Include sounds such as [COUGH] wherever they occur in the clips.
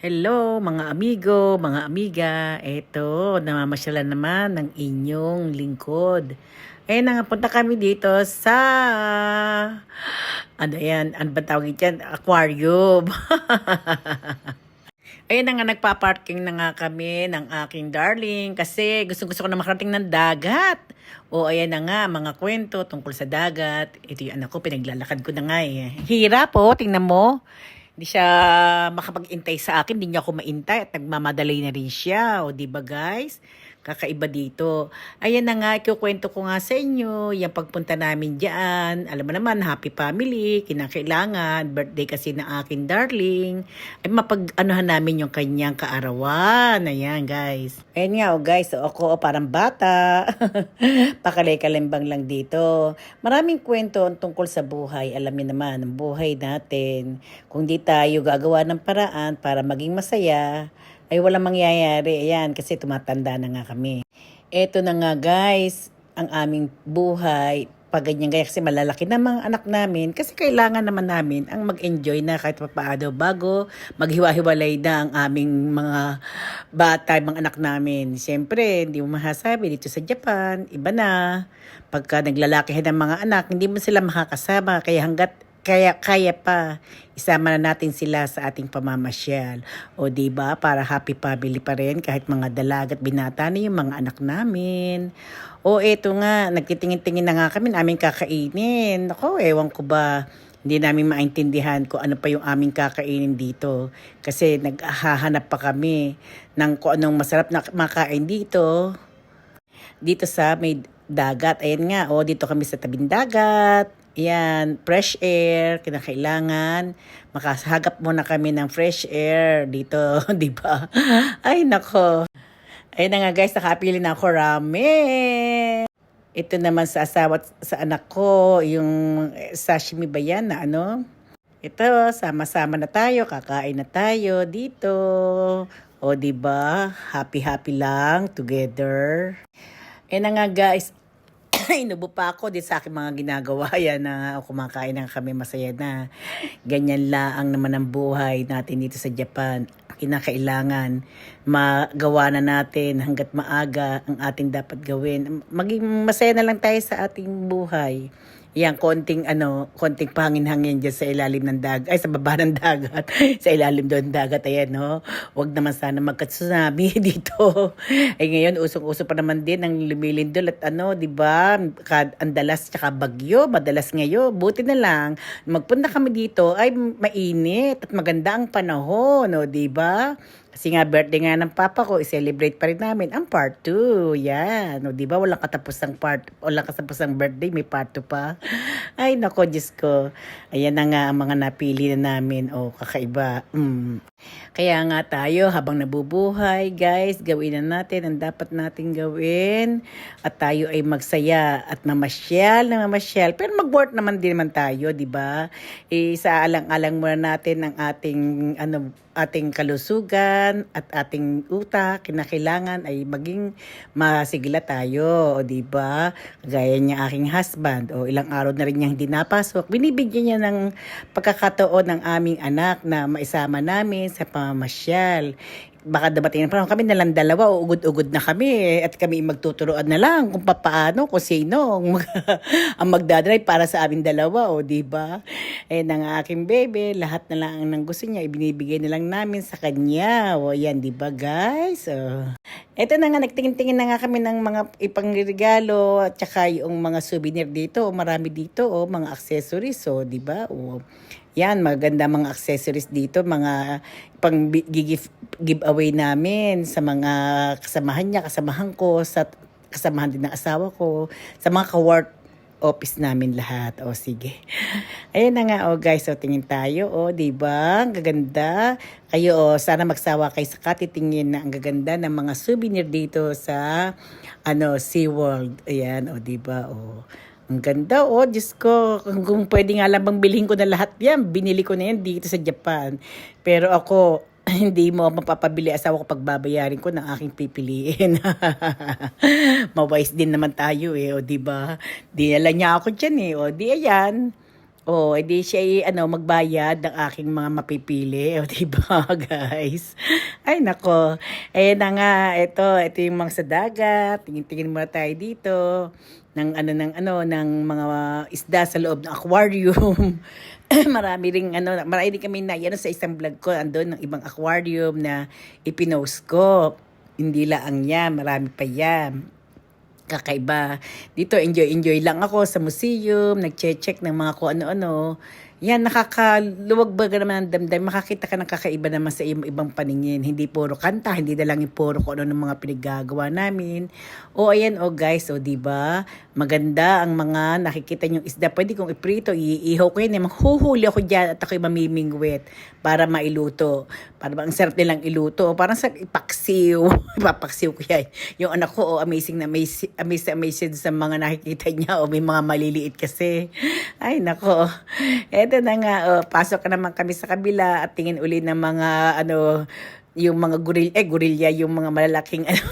Hello mga amigo, mga amiga. Eto, namamasyala naman ng inyong lingkod. Ayun na nga, punta kami dito sa... Ano yan? Ano ba tawag dyan? Aquarium. [LAUGHS] Ayun na nga, nagpa-parking na nga kami ng aking darling kasi gusto-gusto ko na makarating ng dagat. O ayan na nga, mga kwento tungkol sa dagat. Ito yung anak ko, pinaglalakad ko na nga eh. Hirap po, tingnan mo. Hindi siya makapag-intay sa akin, hindi niya ako maintay at nagmamadalay na rin siya. O di ba guys? Kakaiba dito. Ayan na nga, ikukwento ko nga sa inyo, yung pagpunta namin dyan. Alam mo naman, happy family, kinakailangan, birthday kasi ng aking darling. Ay mapag-anuhan namin yung kanyang kaarawan. Ayan guys. Ayan nga, oh guys, so ako oh, parang bata. [LAUGHS] Pakalay-kalimbang lang dito. Maraming kwento tungkol sa buhay. Alam niyo naman, ang buhay natin. Kung di tayo gagawa ng paraan para maging masaya, ay walang mangyayari. Ayan, kasi tumatanda na nga kami. Eto na nga guys, ang aming buhay. Pag ganyan gaya kasi malalaki na mga anak namin kasi kailangan naman namin ang mag-enjoy na kahit papaano bago maghiwa-hiwalay na ang aming mga bata, mga anak namin. Siyempre, hindi mo masasabi dito sa Japan, iba na. Pagka naglalaki ng mga anak, hindi mo sila makakasama kaya hanggat kaya kaya pa isama na natin sila sa ating pamamasyal. O di ba para happy family pa rin kahit mga dalaga at binata na yung mga anak namin. O eto nga, nagtitingin-tingin na nga kami aming kakainin. Ako, ewan ko ba, hindi namin maintindihan kung ano pa yung aming kakainin dito. Kasi naghahanap pa kami ng kung anong masarap na makain dito. Dito sa may dagat. Ayan nga, o dito kami sa tabing dagat. Yan, fresh air, kinakailangan. Makasagap muna kami ng fresh air dito, [LAUGHS] di ba? Ay, nako. Ayun na nga guys, nakapili na ako ramen. Ito naman sa asawa at sa anak ko, yung eh, sashimi ba yan na ano? Ito, sama-sama na tayo, kakain na tayo dito. O, di ba? Happy-happy lang together. Ayun na nga guys, [LAUGHS] inubo pa ako din sa aking mga ginagawa [LAUGHS] yan na kumakain na kami masaya na. Ganyan laang naman ang buhay natin dito sa Japan. Kinakailangan magawa na natin hanggat maaga ang ating dapat gawin. Maging masaya na lang tayo sa ating buhay. Yan, konting ano, konting pangin-hangin sa ilalim ng dagat, ay sa baba ng dagat, [LAUGHS] sa ilalim doon ng dagat, ayan, no? Huwag naman sana magkatsunami [LAUGHS] dito. Ay ngayon, usong-uso pa naman din ang lumilindol at ano, di ba? Ang dalas tsaka bagyo, madalas ngayon. Buti na lang, magpunta kami dito, ay mainit at maganda ang panahon, no, di ba? Kasi nga birthday nga ng papa ko, i-celebrate pa rin namin ang part 2. Yan. O, di ba? Walang katapusang part, walang katapusang birthday, may part 2 pa. Ay, nako, Diyos ko. Ayan na nga ang mga napili na namin. O, kakaiba. Mm. Kaya nga tayo, habang nabubuhay, guys, gawin na natin ang dapat nating gawin. At tayo ay magsaya at mamasyal na mamasyal. Pero mag-work naman din naman tayo, di ba? Eh, sa alang-alang muna natin ang ating, ano, ating kalusugan at ating utak, kinakailangan ay maging masigla tayo, o di ba? Gaya niya aking husband, o ilang araw na rin niya hindi napasok, binibigyan niya ng pagkakataon ng aming anak na maisama namin sa pamamasyal. Baka dabating na panahon kami na lang dalawa o ugod-ugod na kami eh, at kami magtuturoan na lang kung papaano, kung sino ang, mag, [LAUGHS] ang magdadrive para sa aming dalawa o di ba? Eh ng aking baby, lahat na lang ang gusto niya ibinibigay na lang namin sa kanya. O yan, di ba guys? O. Ito na nga, nagtingin-tingin na nga kami ng mga ipangregalo at saka yung mga souvenir dito. O, marami dito, o, mga accessories, o, di ba? O, yan, maganda mga accessories dito, mga pang bi- give, giveaway namin sa mga kasamahan niya, kasamahan ko, sa kasamahan din ng asawa ko, sa mga ka-work office namin lahat. O, sige. [LAUGHS] Ayun na nga, o guys, so tingin tayo, o, di ba? Ang gaganda. Kayo, o, sana magsawa kayo sa katitingin na ang gaganda ng mga souvenir dito sa, ano, SeaWorld. Ayan, o, di ba? O, ang ganda, oh, Diyos ko. Kung, pwede nga lang bang bilhin ko na lahat yan, binili ko na yan dito sa Japan. Pero ako, [CLEARS THROAT] hindi mo mapapabili asawa ko pagbabayarin ko ng aking pipiliin. [LAUGHS] Mawise din naman tayo eh, o di ba? Di niya ako dyan eh, o di ayan. Oh, edi siya ano, magbayad ng aking mga mapipili. [LAUGHS] O, diba, guys? Ay, nako. Eh, na nga, ito, ito yung mga sa dagat. Tingin-tingin muna tayo dito ng ano ng ano ng mga isda sa loob ng aquarium. [LAUGHS] marami ring ano, marami din kami na yan sa isang vlog ko, andun ng ibang aquarium na ipinost ko. Hindi lang yan, marami pa yan kakaiba. Dito, enjoy-enjoy lang ako sa museum, nag-check ng mga kung ano-ano. Yan, nakakaluwag ba naman ang damdam. Makakita ka ng kakaiba naman sa ibang, paningin. Hindi puro kanta, hindi na lang puro kung ano ng mga pinaggagawa namin. O ayan, o guys, o di ba Maganda ang mga nakikita niyong isda. Pwede kong iprito, iihaw ko yun. Eh. Maghuhuli ako dyan at ako'y mamimingwit para mailuto. Para ba ang sarap nilang iluto. Parang sa ipaksiw. [LAUGHS] Ipapaksiw ko yan. Yung anak ko, oh, amazing na amazing, amazing, amazing sa mga nakikita niya. O may mga maliliit kasi. Ay, nako. Eto na nga, oh, pasok ka naman kami sa kabila at tingin uli ng mga, ano, yung mga goril, eh, gorilya, yung mga malalaking, [LAUGHS] ano,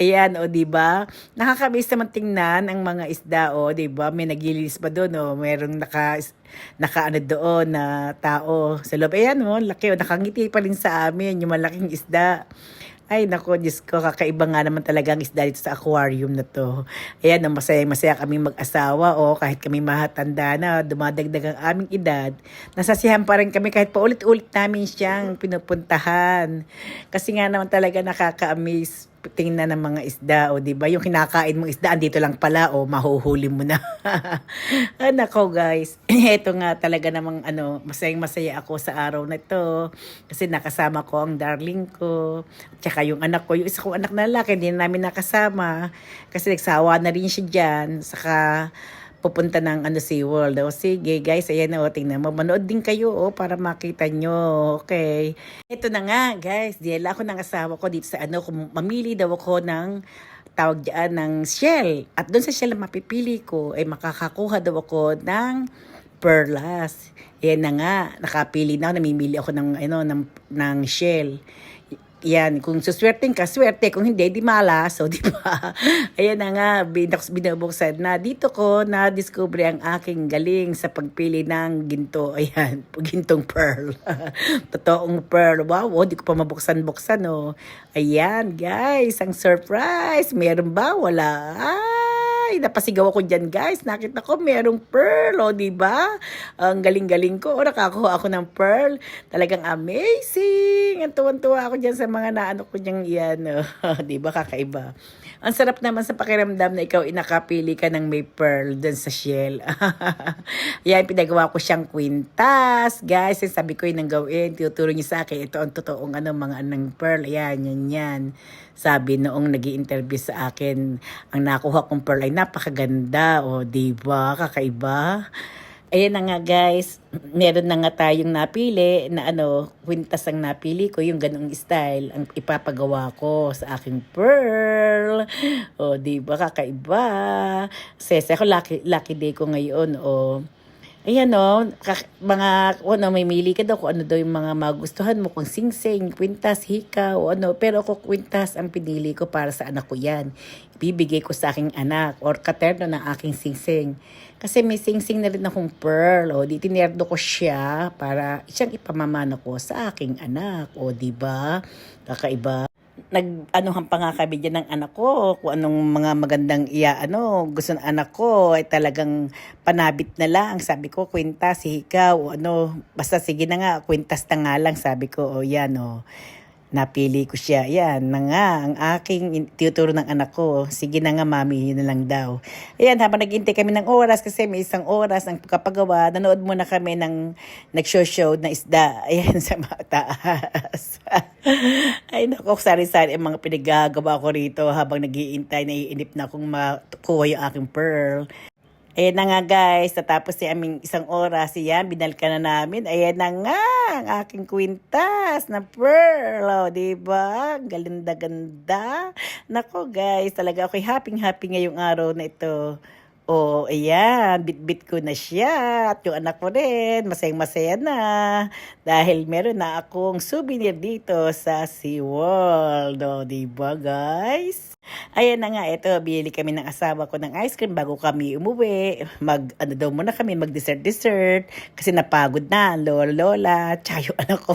Ayan, o, di ba? Nakakamiss naman tingnan ang mga isda, o, di ba? May naglilis pa doon, o. Merong naka, naka ano doon na tao sa loob. Ayan, o, laki, o. Nakangiti pa rin sa amin, yung malaking isda. Ay, nako, Diyos ko, kakaiba nga naman talaga ang isda dito sa aquarium na to. Ayan, no, masaya-masaya kami mag-asawa, o, kahit kami mahatanda na, dumadagdag ang aming edad, nasasiyahan pa rin kami kahit paulit-ulit namin siyang pinupuntahan. Kasi nga naman talaga nakaka-amaze tingnan ng mga isda o di ba? Yung kinakain mong isda andito lang pala o mahuhuli mo na. [LAUGHS] Ah, nako guys. [CLEARS THROAT] Eto nga talaga namang ano masayang masaya ako sa araw na to. Kasi nakasama ko ang darling ko. Tsaka yung anak ko yung isa kong anak na lalaki hindi na namin nakasama. Kasi nagsawa na rin siya dyan. Saka pupunta ng ano si World. O sige guys, ayan o, tingnan mo. Manood din kayo o para makita nyo. Okay. Ito na nga guys, dila ako ng asawa ko dito sa ano, kung mamili daw ako ng tawag diyan ng shell. At doon sa shell na mapipili ko, ay makakakuha daw ako ng perlas. Yan na nga, nakapili na ako, namimili ako ng, ano, ng, ng shell. Yan, kung suswerteng ka, swerte. Kung hindi, di malaso, di ba? [LAUGHS] Ayan na nga, binubuksan na. Dito ko na-discover ang aking galing sa pagpili ng ginto. [LAUGHS] Ayan, gintong pearl. [LAUGHS] Totoong pearl. Wow, oh, di ko pa mabuksan-buksan, oh. Ayan, guys, ang surprise. Meron ba? Wala. Ah! Ay, napasigaw ako dyan, guys. Nakita ko, merong pearl, o, oh, di ba? Ang galing-galing ko. O, nakakuha ako ng pearl. Talagang amazing. Ang tuwan-tuwa ako dyan sa mga naano ko dyan yan. Oh, [LAUGHS] di ba? Kakaiba. Ang sarap naman sa pakiramdam na ikaw inakapili ka ng may pearl dun sa shell. [LAUGHS] Yan, pinagawa ko siyang kwintas. Guys, sabi ko yun ang gawin. Tuturo niyo sa akin. Ito ang totoong ano, mga anong pearl. Ayan, yan, yan. Sabi noong nag interview sa akin, ang nakuha kong pearl ay napakaganda. O, di ba? Kakaiba. Ayan na nga guys, meron na nga tayong napili na ano, kwintas ang napili ko, yung ganong style, ang ipapagawa ko sa aking pearl. O, di ba kakaiba? Sese ako, lucky, lucky day ko ngayon. O, Ayan no, mga ano, may mili ka daw kung ano daw yung mga magustuhan mo, kung singsing, kwintas, hika, o ano. Pero ako kwintas ang pinili ko para sa anak ko yan. Ibibigay ko sa aking anak or katerno ng aking singsing. Kasi may singsing na rin akong pearl. O, di tinerdo ko siya para siyang ipamamana ko sa aking anak. O, di ba? Kakaiba nag ano pa nga kami dyan ng anak ko kung anong mga magandang iya ano gusto ng anak ko ay talagang panabit na lang. Sabi ko kwintas ikaw o ano basta sige na nga kwintas na nga lang. Sabi ko o yan o napili ko siya. Yan na nga, ang aking tuturo ng anak ko. Sige na nga mami, yun na lang daw. Ayan, habang naghintay kami ng oras kasi may isang oras ang kapagawa, nanood muna kami ng nag-show-show na isda. [LAUGHS] Ayan, sa mataas. [LAUGHS] Ay, naku, sari-sari ang mga pinagagawa ko rito habang nagiintay, naiinip na akong makuha yung aking pearl. Ayan na nga guys, natapos si aming isang oras, yan, binalka na namin. Ayan na nga, ang aking kwintas na pearl, oh, diba? Galinda-ganda. Nako guys, talaga ako'y happy-happy ngayong araw na ito. Oh, ayan, bit-bit ko na siya. At yung anak ko rin, masayang-masaya na. Dahil meron na akong souvenir dito sa SeaWorld. O, diba guys? Ayan na nga, ito, binili kami ng asawa ko ng ice cream bago kami umuwi. Mag, ano daw muna kami, mag-dessert-dessert. Kasi napagod na, ang lola-lola, tsaka anak ko.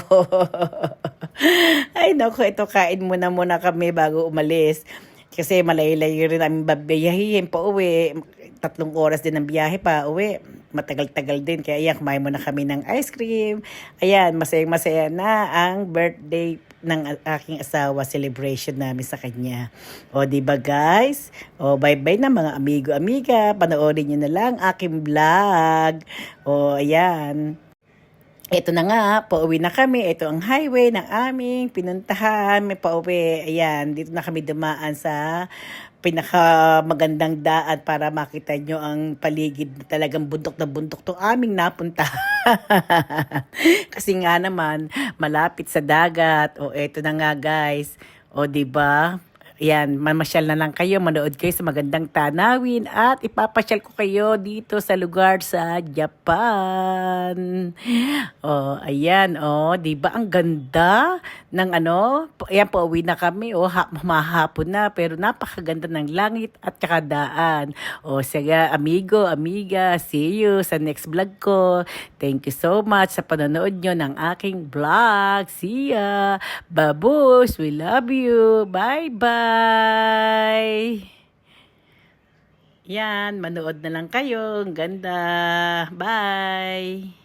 [LAUGHS] Ay, naku, ito, kain muna muna kami bago umalis. Kasi malayo-layo rin namin babiyahin pa uwi. Tatlong oras din ang biyahe pa uwi. Matagal-tagal din. Kaya ayan, kumain muna kami ng ice cream. Ayan, masayang-masaya na ang birthday ng aking asawa celebration namin sa kanya. O, di ba guys? O, bye-bye na mga amigo-amiga. Panoorin nyo na lang aking vlog. O, ayan. Ito na nga, pauwi na kami. Ito ang highway ng aming pinuntahan. May pauwi. Ayan, dito na kami dumaan sa pinakamagandang daan para makita nyo ang paligid talagang bundok na bundok to aming napunta. [LAUGHS] Kasi nga naman, malapit sa dagat. O eto na nga guys. O ba? Yan, mamasyal na lang kayo, manood kayo sa magandang tanawin at ipapasyal ko kayo dito sa lugar sa Japan. Oh, ayan, oh, 'di ba ang ganda ng ano? Ayan po, uwi na kami, oh, ha- mahapon na pero napakaganda ng langit at saka daan. Oh, sige, amigo, amiga, see you sa next vlog ko. Thank you so much sa panonood nyo ng aking vlog. See ya! Babus, we love you. Bye-bye! Yan, manood na lang kayo. Ang ganda. Bye!